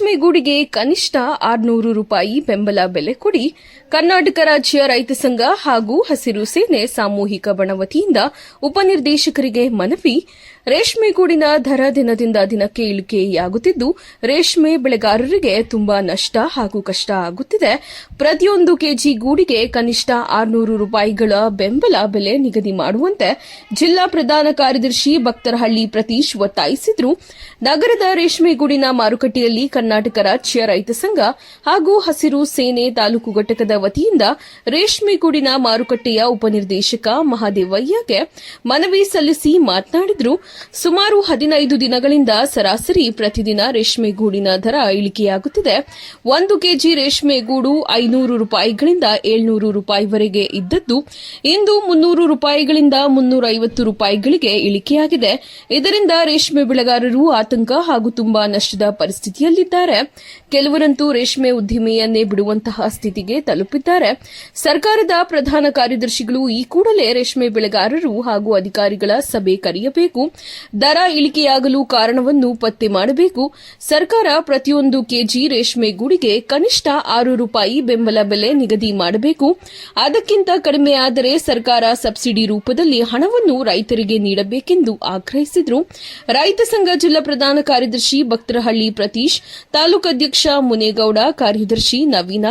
ರೇಷ್ಮೆ ಗೂಡಿಗೆ ಕನಿಷ್ಠ ಆರ್ನೂರು ರೂಪಾಯಿ ಬೆಂಬಲ ಬೆಲೆ ಕೊಡಿ ಕರ್ನಾಟಕ ರಾಜ್ಯ ರೈತ ಸಂಘ ಹಾಗೂ ಹಸಿರು ಸೇನೆ ಸಾಮೂಹಿಕ ಬಣವತಿಯಿಂದ ಉಪನಿರ್ದೇಶಕರಿಗೆ ಮನವಿ. ರೇಷ್ಮೆ ಗೂಡಿನ ದರ ದಿನದಿಂದ ದಿನಕ್ಕೆ ಇಳಿಕೆಯಾಗುತ್ತಿದ್ದು, ರೇಷ್ಮೆ ಬೆಳೆಗಾರರಿಗೆ ತುಂಬಾ ನಷ್ಟ ಹಾಗೂ ಕಷ್ಟ ಆಗುತ್ತಿದೆ. ಪ್ರತಿಯೊಂದು ಕೆಜಿ ಗೂಡಿಗೆ ಕನಿಷ್ಠ ಆರ್ನೂರು ರೂಪಾಯಿಗಳ ಬೆಂಬಲ ಬೆಲೆ ನಿಗದಿ ಮಾಡುವಂತೆ ಜಿಲ್ಲಾ ಪ್ರಧಾನ ಕಾರ್ಯದರ್ಶಿ ಭಕ್ತರಹಳ್ಳಿ ಪ್ರತೀಶ್ ಒತ್ತಾಯಿಸಿದ್ರು. ನಗರದ ರೇಷ್ಮೆ ಗೂಡಿನ ಮಾರುಕಟ್ಟೆಯಲ್ಲಿ ಕರ್ನಾಟಕ ರಾಜ್ಯ ರೈತ ಸಂಘ ಹಾಗೂ ಹಸಿರು ಸೇನೆ ತಾಲೂಕು ಘಟಕದ ವತಿಯಿಂದ ರೇಷ್ಮೆಗೂಡಿನ ಮಾರುಕಟ್ಟೆಯ ಉಪನಿರ್ದೇಶಕ ಮಹಾದೇವಯ್ಯಗೆ ಮನವಿ ಸಲ್ಲಿಸಿ ಮಾತನಾಡಿದ್ರು. ಸುಮಾರು ಹದಿನೈದು ದಿನಗಳಿಂದ ಸರಾಸರಿ ಪ್ರತಿದಿನ ರೇಷ್ಮೆಗೂಡಿನ ದರ ಇಳಿಕೆಯಾಗುತ್ತಿದೆ. ಒಂದು ಕೆಜಿ ರೇಷ್ಮೆಗೂಡು ಐನೂರು ರೂಪಾಯಿಗಳಿಂದ ಏಳ್ನೂರು ರೂಪಾಯಿವರೆಗೆ ಇದ್ದದ್ದು. ಇಂದು ಮುನ್ನೂರು ರೂಪಾಯಿಗಳಿಂದ ಮುನ್ನೂರ ಐವತ್ತು ರೂಪಾಯಿಗಳಿಗೆ ಇಳಿಕೆಯಾಗಿದೆ. ಇದರಿಂದ ರೇಷ್ಮೆ ಬೆಳೆಗಾರರು ಆತಂಕ ಹಾಗೂ ತುಂಬಾ ನಷ್ಟದ ಪರಿಸ್ಥಿತಿಯಲ್ಲಿದ್ದಾರೆ ಕೆಲವರಂತೂ ರೇಷ್ಮೆ ಉದ್ದಿಮೆಯನ್ನೇ ಬಿಡುವಂತಹ ಸ್ಥಿತಿಗೆ ತಲುಪಿದ್ದಾರೆ. ಸರ್ಕಾರದ ಪ್ರಧಾನ ಕಾರ್ಯದರ್ಶಿಗಳು ಈ ಕೂಡಲೇ ರೇಷ್ಮೆ ಬೆಳೆಗಾರರು ಹಾಗೂ ಅಧಿಕಾರಿಗಳ ಸಭೆ ಕರೆಯಬೇಕು. ದರ ಇಳಿಕೆಯಾಗಲು ಕಾರಣವನ್ನು ಪತ್ತೆ ಮಾಡಬೇಕು. ಸರ್ಕಾರ ಪ್ರತಿಯೊಂದು ಕೆಜಿ ರೇಷ್ಮೆ ಗೂಡಿಗೆ ಕನಿಷ್ಠ ಆರು ರೂಪಾಯಿ ಬೆಂಬಲ ಬೆಲೆ ನಿಗದಿ ಮಾಡಬೇಕು. ಅದಕ್ಕಿಂತ ಕಡಿಮೆಯಾದರೆ ಸರ್ಕಾರ ಸಬ್ಸಿಡಿ ರೂಪದಲ್ಲಿ ಹಣವನ್ನು ರೈತರಿಗೆ ನೀಡಬೇಕೆಂದು ಆಗ್ರಹಿಸಿದರು. ರೈತ ಸಂಘ ಜಿಲ್ಲಾ ಪ್ರಧಾನ ಕಾರ್ಯದರ್ಶಿ ಭಕ್ತರಹಳ್ಳಿ ಪ್ರತೀಶ್ ತಾಲೂಕು ಅಧ್ಯಕ್ಷ ಮುನೇಗೌಡ ಕಾರ್ಯದರ್ಶಿ ನವೀನ